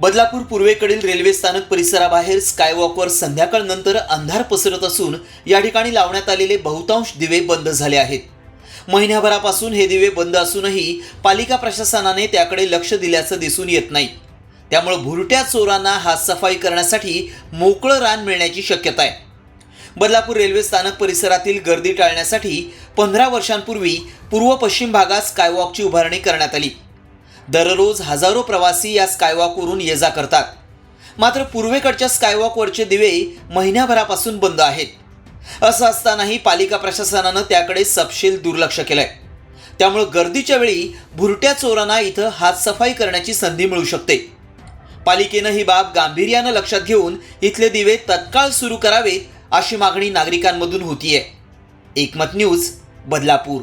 बदलापूर पूर्वेकडील रेल्वे स्थानक परिसराबाहेर स्कायवॉकवर संध्याकाळ नंतर अंधार पसरत असून या ठिकाणी लावण्यात आलेले बहुतांश दिवे बंद झाले आहेत. महिन्याभरापासून हे दिवे बंद असूनही पालिका प्रशासनाने त्याकडे लक्ष दिल्याचं दिसून येत नाही. त्यामुळे भुरट्या चोरांना हातसफाई करण्यासाठी मोकळं रान मिळण्याची शक्यता आहे. बदलापूर रेल्वे स्थानक परिसरातील गर्दी टाळण्यासाठी पंधरा वर्षांपूर्वी पूर्व पश्चिम भागात स्कायवॉकची उभारणी करण्यात आली. दररोज हजारो प्रवासी या स्कायवॉकवरून ये जा करतात. मात्र पूर्वेकडच्या स्कायवॉकवरचे दिवे महिन्याभरापासून बंद आहेत. असं असतानाही पालिका प्रशासनानं त्याकडे सपशेल दुर्लक्ष केलंय. त्यामुळं गर्दीच्या वेळी भुरट्या चोरांना इथं हातसफाई करण्याची संधी मिळू शकते. पालिकेनं ही बाब गांभीर्यानं लक्षात घेऊन इथले दिवे तत्काळ सुरू करावेत अशी मागणी नागरिकांमधून होतीये. एकमत न्यूज बदलापूर.